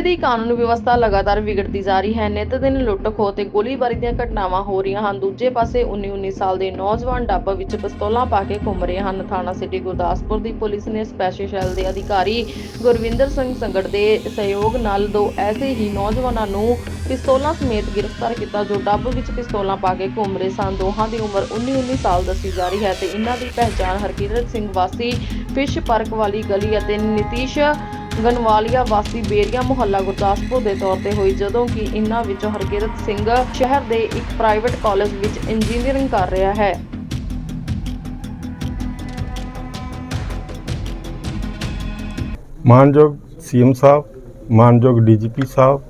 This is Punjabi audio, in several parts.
ਦੀ ਕਾਨੂੰਨ ਵਿਵਸਥਾ ਲਗਾਤਾਰ ਵਿਗੜਦੀ ਜਾ ਰਹੀ ਹੈ। ਨਿਤ ਦਿਨ ਲੁੱਟ ਤੇ ਗੋਲੀਬਾਰੀ ਦੀਆਂ ਘਟਨਾਵਾਂ ਹੋ ਰਹੀਆਂ ਹਨ। ਦੂਜੇ ਪਾਸੇ 19-19 ਸਾਲ ਦੇ ਨੌਜਵਾਨ ਡੱਬ ਵਿੱਚ ਪਿਸਤੌਲਾਂ ਪਾ ਕੇ ਘੁੰਮ ਰਹੇ ਹਨ। ਥਾਣਾ ਸਿਟੀ ਗੁਰਦਾਸਪੁਰ ਦੀ ਪੁਲਿਸ ਨੇ ਸਪੈਸ਼ਲ ਸੈੱਲ ਦੇ ਅਧਿਕਾਰੀ ਗੁਰਵਿੰਦਰ ਸਿੰਘ ਸੰਗੜ ਦੇ ਸਹਿਯੋਗ ਨਾਲ ਦੋ ਐਸੇ ਹੀ ਨੌਜਵਾਨਾਂ ਨੂੰ ਪਿਸਤੌਲਾਂ ਸਮੇਤ ਗ੍ਰਿਫਤਾਰ ਕੀਤਾ, ਜੋ ਡੱਬ ਵਿੱਚ ਪਿਸਤੌਲਾਂ ਪਾ ਕੇ ਘੁੰਮ ਰਹੇ ਸਨ। ਦੋਹਾਂ ਦੀ ਉਮਰ 19-19 ਸਾਲ ਦੱਸੀ ਜਾ ਰਹੀ ਹੈ ਤੇ ਇਹਨਾਂ ਦੀ ਪਹਿਚਾਣ ਹਰਕਿਰਤ ਸਿੰਘ ਵਾਸੀ ਫਿਸ਼ ਪਾਰਕ ਵਾਲੀ ਗਲੀ ਅਤੇ ਨਿਤੀਸ਼ ਗਨਵਾਲੀਆ ਵਾਸੀ ਬੇਰੀਆ ਮੁਹੱਲਾ ਗੁਰਦਾਸਪੁਰ ਦੇ ਤੌਰ ਤੇ ਹੋਈ, ਜਦੋਂ ਕਿ ਇਨ੍ਹਾਂ ਵਿੱਚੋਂ ਹਰਕਿਰਤ ਸਿੰਘ ਸ਼ਹਿਰ ਦੇ ਇੱਕ ਪ੍ਰਾਈਵੇਟ ਕਾਲਜ ਵਿੱਚ ਇੰਜੀਨੀਅਰਿੰਗ ਕਰ ਰਿਹਾ ਹੈ। ਮਾਨਯੋਗ ਸੀਐਮ ਸਾਹਿਬ, ਮਾਨਯੋਗ ਡੀਜੀਪੀ ਸਾਹਿਬ,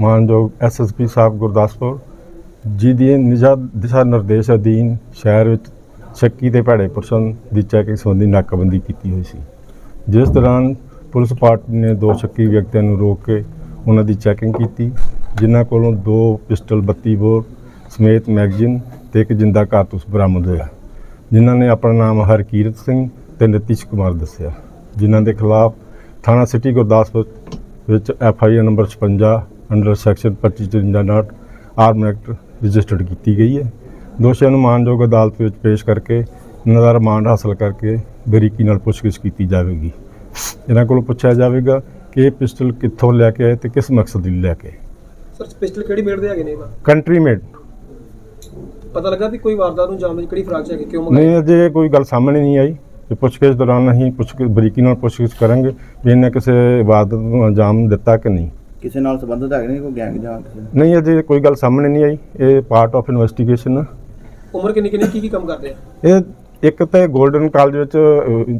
ਮਾਨਯੋਗ ਐਸਐਸਪੀ ਸਾਹਿਬ ਗੁਰਦਾਸਪੁਰ, ਜੀ ਦੀ ਨਿਜਾ ਦਿਸ਼ਾ ਨਿਰਦੇਸ਼ ਅਧੀਨ ਸ਼ਹਿਰ ਵਿੱਚ ਸ਼ੱਕੀ ਤੇ ਭੈੜੇ ਪੁਰਸ਼ਨ ਦੀ ਚੈਕਿੰਗ ਸੰਬੰਧੀ ਨਾਕਾਬੰਦੀ ਕੀਤੀ ਹੋਈ ਸੀ। ਜਿਸ ਦੌਰਾਨ ਪੁਲਿਸ ਪਾਰਟੀ ਨੇ ਦੋ ਸ਼ੱਕੀ ਵਿਅਕਤੀਆਂ ਨੂੰ ਰੋਕ ਕੇ ਉਹਨਾਂ ਦੀ ਚੈਕਿੰਗ ਕੀਤੀ ਜਿਨ੍ਹਾਂ ਕੋਲੋਂ ਦੋ ਪਿਸਟਲ 32 ਬੋਰ ਸਮੇਤ ਮੈਗਜ਼ੀਨ ਤੇ ਇੱਕ ਜਿੰਦਾ ਕਾਰਤੂਸ ਬਰਾਮਦ ਹੋਇਆ ਜਿਨ੍ਹਾਂ ਨੇ ਆਪਣਾ ਨਾਮ ਹਰਕੀਰਤ ਸਿੰਘ ਤੇ ਨਤੀਸ਼ ਕੁਮਾਰ ਦੱਸਿਆ ਜਿਨ੍ਹਾਂ ਦੇ ਖਿਲਾਫ ਥਾਣਾ ਸਿਟੀ ਗੁਰਦਾਸਪੁਰ ਵਿੱਚ F I R number 56 under section 2553 not arm act registered ਕੀਤੀ ਗਈ ਹੈ। ਦੋਸ਼ੀਆਂ ਨੂੰ ਮਾਨਯੋਗ ਅਦਾਲਤ ਵਿੱਚ ਪੇਸ਼ ਕਰਕੇ ਇਹਨਾਂ ਦਾ ਰਿਮਾਂਡ ਹਾਸਲ ਕਰਕੇ ਬਰੀਕੀ ਨਾਲ ਪੁੱਛਗਿੱਛ ਕੀਤੀ ਜਾਵੇਗੀ। ਇਹਨਾਂ ਕੋਲੋਂ ਪੁੱਛਿਆ ਜਾਵੇਗਾ ਕਿ ਇਹ ਪਿਸਟਲ ਕਿੱਥੋਂ ਲੈ ਕੇ ਆਏ ਤੇ ਕਿਸ ਮਕਸਦ ਲਈ ਲੈ ਕੇ ਸਰ ਪਿਸਟਲ ਕਿਹੜੀ ਮੇਡ ਦੇ ਹੈਗੇ ਨੇ ਇਹਦਾ? ਕੰਟਰੀ ਮੇਡ ਪਤਾ ਲੱਗਾ ਵੀ ਕੋਈ ਵਾਰਦਾਤ ਨੂੰ ਦੀ ਕਿਹੜੀ ਫਰਾਕ ਚ ਹੈਗੇ ਕਿਉਂ ਮੰਗਾਈ? ਨਹੀਂ ਅਜੇ ਕੋਈ ਗੱਲ ਸਾਹਮਣੇ ਨਹੀਂ ਆਈ। ਤੇ ਪੁੱਛਗਿੱਛ ਦੌਰਾਨ ਅਸੀਂ ਪੁੱਛਗਿੱਛ ਬਰੀਕੀ ਨਾਲ ਪੁੱਛਗਿੱਛ ਕਰਾਂਗੇ ਵੀ ਇਹਨੇ ਕਿਸੇ ਇਬਾਦਤ ਨੂੰ ਅੰਜਾਮ ਦਿੱਤਾ ਕਿ ਨਹੀਂ। ਕਿਸੇ ਨਾਲ ਸੰਬੰਧਿਤ ਹੈਗੇ ਨੇ ਕੋਈ ਗੈਂਗ ਜਾਂ ਕਿਸੇ ਨਾਲ? ਨਹੀਂ ਅਜੇ ਕੋਈ ਗੱਲ ਸਾਹਮਣੇ ਨਹੀਂ ਆਈ। ਇਹ ਪਾਰਟ ਆਫ ਇਨਵੈਸਟੀਗੇਸ਼ਨ ਉਮਰ ਕਿੰਨੀ ਕਿੰਨੀ ਕੀ ਕੀ ਕੰਮ ਕਰਦੇ ਆ? ਇਹ ਇੱਕ ਤਾਂ 골ਡਨ ਕਾਲਜ ਵਿੱਚ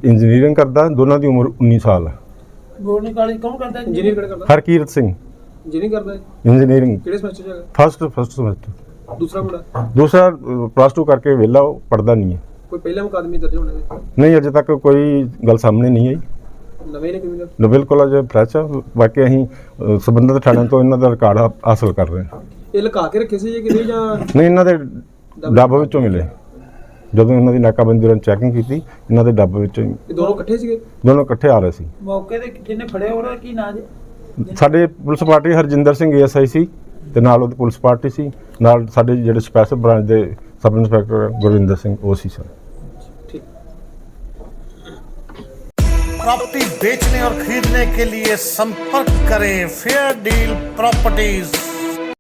ਇੰਜੀਨੀਅਰਿੰਗ ਕਰਦਾ ਦੋਨਾਂ ਦੀ ਉਮਰ 19 ਸਾਲ ਹੈ। ਗੋਰਨੀ ਕਾਲਜ ਕੌਣ ਕਰਦਾ? ਇੰਜੀਨੀਅਰ ਕਿਹੜਾ ਕਰਦਾ? ਹਰਕੀਰਤ ਸਿੰਘ। ਇੰਜੀਨੀਅਰ ਕਰਦਾ ਹੈ? ਇੰਜੀਨੀਅਰਿੰਗ ਕਿਹੜੇ ਸਮੈਸਟਰ ਚ ਹੈਗਾ? ਫਸਟ ਫਸਟ ਸਮੈਸਟਰ ਦੂਸਰਾ ਮੁੰਡਾ? ਦੂਸਰਾ ਪਲੱਸ 2 ਕਰਕੇ ਵਿਹਲਾ ਉਹ ਪੜਦਾ ਨਹੀਂ ਹੈ। ਕੋਈ ਪਹਿਲਾ ਮੁਕਾਦਮੇ ਦਰਜ ਹੋਣੇ ਨੇ ਨਹੀਂ ਅਜੇ ਤੱਕ ਕੋਈ ਗੱਲ ਸਾਹਮਣੇ ਨਹੀਂ ਆਈ। ਨਵੇਂ ਨੇ ਕਿਵੇਂ? ਲੋ ਬਿਲਕੁਲ ਅਜੇ ਫਰੈਸ਼ ਆ। ਬਾਕੀ ਅਸੀਂ ਅ, ਸੰਬੰਧਿਤ ਥਾਣਿਆਂ ਤੋਂ ਇਹਨਾਂ ਦਾ ਰਿਕਾਰਡ ਹਾਸਲ ਕਰ ਰਹੇ ਹਾਂ। ਇਹ ਲੁਕਾ ਕੇ ਰੱਖੇ ਸੀ ਜਾਂ ਕਿਤੇ ਜਾਂ ਨਹੀਂ ਇਹਨਾਂ ਦੇ ਡੱਬ ਵਿੱਚੋਂ ਮਿਲੇ। ਜਦੋਂ ਇਹਨਾਂ ਦੀ ਨਾਕਾਬੰਦੀ ਦੌਰਾਨ ਚੈਕਿੰਗ ਕੀਤੀ ਇਹਨਾਂ ਦੇ ਡੱਬ ਵਿੱਚੋਂ ਹੀ ਇਹ ਦੋਨੋਂ ਇਕੱਠੇ ਸੀਗੇ ਦੋਨੋਂ ਇਕੱਠੇ ਆ ਰਹੇ ਸੀ ਮੌਕੇ ਤੇ ਜਿਹਨੇ ਫੜਿਆ ਉਹਦਾ ਕੀ ਨਾਂ ਜੇ ਸਾਡੇ police party Harjinder Singh ASI ਸੀ ਤੇ ਨਾਲ ਉਹਦੀ ਪੁਲਿਸ ਪਾਰਟੀ ਸੀ ਨਾਲ ਸਾਡੇ ਜਿਹੜੇ ਸਪੈਸ਼ਲ ਬ੍ਰਾਂਚ ਦੇ ਸਬ ਇੰਸਪੈਕਟਰ ਗੁਰਵਿੰਦਰ ਸਿੰਘ ਉਹ ਸੀ ਸਰ ਠੀਕ प्रॉपर्टी बेचने और खरीदने के लिए संपर्क करें फेयर डील प्रॉपर्टीज